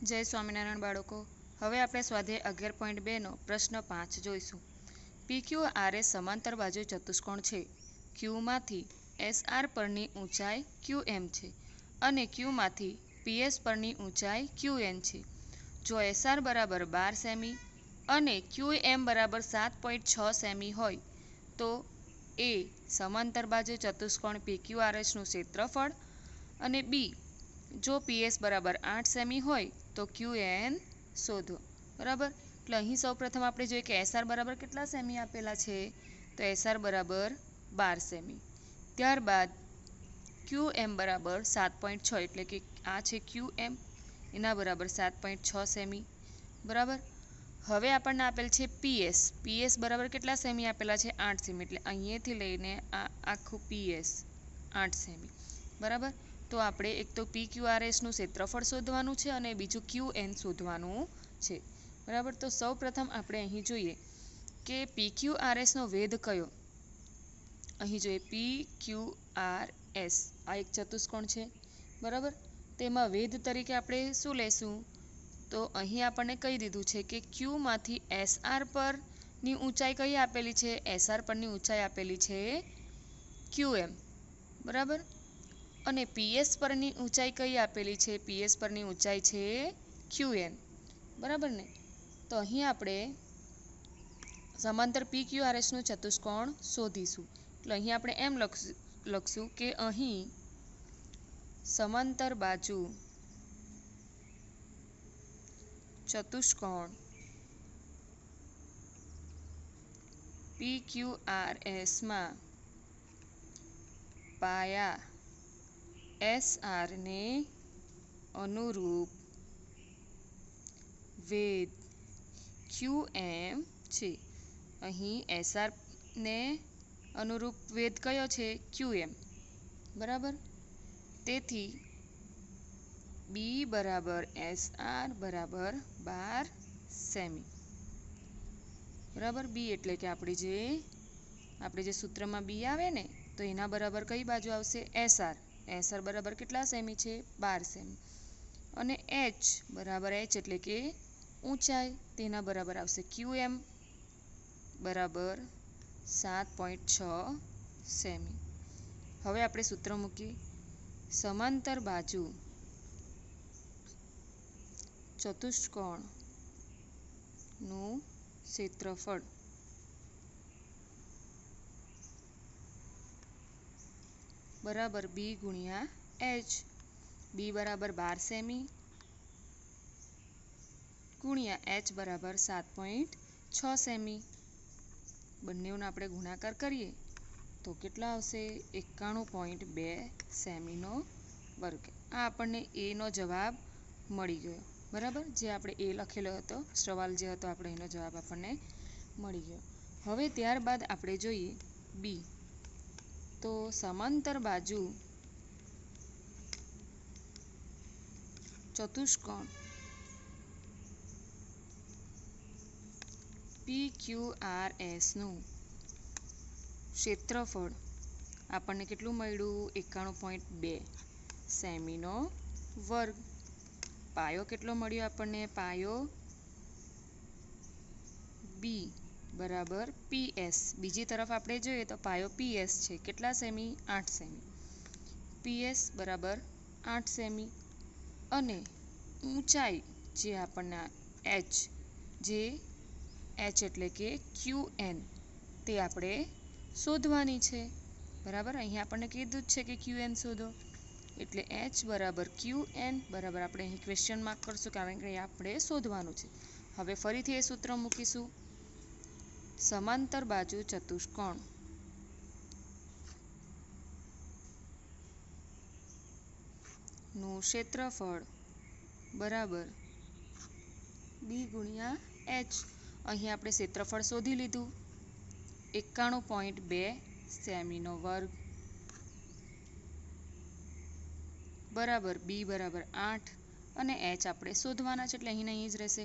જય સ્વામિનારાયણ બાળકો. હવે આપણે સ્વાધ્યાય અગિયાર પોઈન્ટ બેનો પ્રશ્ન પાંચ જોઈશું. પી ક્યુ આર એ સમાંતર બાજુ ચતુષ્કોણ છે. ક્યુમાંથી એસ આર પરની ઊંચાઈ ક્યુ એમ છે અને ક્યુમાંથી પીએસ પરની ઊંચાઈ ક્યુ એન છે. જો એસ આર બરાબર બાર સેમી અને ક્યુ એમ બરાબર સાત પોઈન્ટ છ સેમી હોય, તો એ સમાંતર બાજુ ચતુષ્કોણ પી ક્યુ આર એસનું ક્ષેત્રફળ અને બી, જો પીએસ બરાબર આઠ સેમી હોય તો ક્યુ એન શોધો. બરાબર? એટલે અહીં સૌપ્રથમ આપણે જોઈએ કે એસઆર બરાબર કેટલા સેમી આપેલા છે? તો એસઆર બરાબર બાર સેમી. ત્યારબાદ ક્યુ એમ બરાબર સાત પોઈન્ટ છ, એટલે કે આ છે ક્યુ એમ, એના બરાબર સાત પોઈન્ટ છ સેમી. બરાબર? હવે આપણને આપેલ છે પીએસ. પીએસ બરાબર કેટલા સેમી આપેલા છે? આઠ સેમી. એટલે અહીંયાથી લઈને આ આખું પીએસ આઠ સેમી. બરાબર? તો આપણે એક તો પી ક્યુ આર એસનું ક્ષેત્રફળ શોધવાનું છે અને બીજું ક્યુ એન શોધવાનું છે. બરાબર? તો સૌ પ્રથમ આપણે અહીં જોઈએ કે પી ક્યુ આર એસનો વેધ કયો? અહીં જોઈએ પી ક્યુ આર એસ આ એક ચતુષ્કોણ છે. બરાબર? તેમાં વેધ તરીકે આપણે શું લેશું? તો અહીં આપણને કહી દીધું છે કે ક્યુમાંથી એસઆર પરની ઊંચાઈ કઈ આપેલી છે? એસઆર પરની ઊંચાઈ આપેલી છે ક્યુ એમ બરાબર? અને પીએસ પરની ઊંચાઈ કઈ આપેલી છે? પીએસ પરની ઊંચાઈ છે ક્યુ એન બરાબર ને? તો અહીં આપણે સમાંતર પી ક્યુ આર એસનું ચતુષ્કોણ શોધીશું. એટલે અહીં આપણે એમ લખશું કે અહીં સમાંતર બાજુ ચતુષ્કોણ પી ક્યુ એસમાં પાયા એસ આરને અનુરૂપ વેદ ક્યુ એમ છે. અહીં એસઆરને અનુરૂપ વેદ કયો છે? ક્યુ એમ બરાબર? તેથી બી બરાબર એસ આર બરાબર બાર સેમી. બરાબર? બી એટલે કે આપણી જે, આપણે જે સૂત્રમાં બી આવે ને, તો એના બરાબર કઈ બાજુ આવશે? એસ આર એસ આર બરાબર કેટલા સેમી છે? બાર સેમી. અને એચ બરાબર એચ એટલે કે ઊંચાઈ. તેના બરાબર આવશે ક્યુ એમ બરાબર સાત પોઈન્ટ છ સેમી. હવે આપણે સૂત્ર મૂકીએ. સમાંતર બાજુ ચતુષ્કોણનું ક્ષેત્રફળ બરાબર બી ગુણ્યા એચ. બી બરાબર બાર સેમી. ગુણ્યા એચ બરાબર સાત પોઈન્ટ છ સેમી. બંનેઓનો આપણે ગુણાકાર કરીએ તો કેટલા આવશે? એકાણું પોઈન્ટ બે સેમીનો વર્ગ. આ આપણને એનો જવાબ મળી ગયો. બરાબર? જે આપણે એ લખેલો હતો, સવાલ જે હતો, આપણે એનો જવાબ આપણને મળી ગયો. હવે ત્યારબાદ આપણે જોઈએ બી. તો સમાંતર બાજુ ચતુષ્કોણ પી ક્યુ આર એસનું ક્ષેત્રફળ આપણને કેટલું મળ્યું? એકાણું પોઈન્ટ બે. સેમીનો વર્ગ. પાયો કેટલો મળ્યો આપણને? પાયો બી. બરાબર પીએસ બીજી તરફ આપણે જોઈએ તો પાયો પીએસ છે. કેટલા સેમી? આઠ સેમી. પીએસ બરાબર આઠ સેમી. અને ઊંચાઈ જે આપણને એચ જે એચ એટલે કે ક્યુ એન તે આપણે શોધવાની છે. બરાબર? અહીં આપણને કીધું જ છે કે ક્યુ એન શોધો. એટલે એચ બરાબર ક્યુ એન બરાબર આપણે અહીં ક્વેશ્ચન માર્ક કરશું કારણ કે આપણે શોધવાનું છે. હવે ફરીથી એ સૂત્ર મૂકીશું. સમાંતર બાજુ ચતુષ્કોણ. નું ક્ષેત્રફળ બરાબર બી ગુણ્યા એચ અહીં આપણે ક્ષેત્રફળ શોધી લીધું. એકાણું પોઈન્ટ બે સેમીનો વર્ગ. બરાબર બી બરાબર આઠ અને એચ આપણે શોધવાના છે એટલે અહીં અહીં જ રહેશે.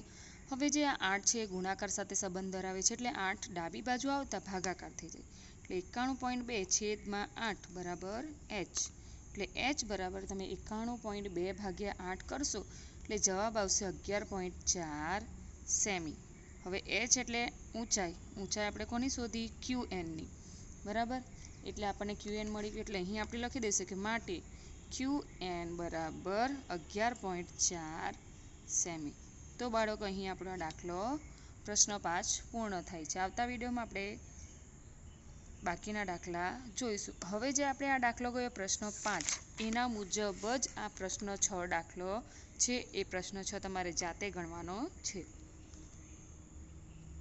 હવે જે આ આઠ છે એ ગુણાકાર સાથે સંબંધ ધરાવે છે એટલે આઠ ડાબી બાજુ આવતા ભાગાકાર થઈ જાય. એટલે એકાણું પોઈન્ટ બે છેદમાં આઠ બરાબર એચ એટલે એચ બરાબર તમે એકાણું પોઈન્ટ બે ભાગ્યા આઠ કરશો એટલે જવાબ આવશે અગિયાર પોઈન્ટ ચાર સેમી. હવે એચ એટલે ઊંચાઈ. ઊંચાઈ આપણે કોની શોધી? ક્યુ એનની બરાબર? એટલે આપણને ક્યુ એન મળી ગયું. એટલે અહીં આપણે લખી દઈશું કે માટે ક્યુ એન બરાબર અગિયાર પોઈન્ટ ચાર સેમી. તો બાળકો, અહીં આપણો દાખલો પ્રશ્ન પાંચ પૂર્ણ થાય છે. આવતા વિડીયોમાં આપણે બાકીના દાખલા જોઈશું. હવે જે આપણે આ દાખલો ગયો, પ્રશ્ન પાંચ. એના મુજબ જ આ પ્રશ્ન છ દાખલો છે. એ પ્રશ્ન છ તમારે જાતે ગણવાનો છે.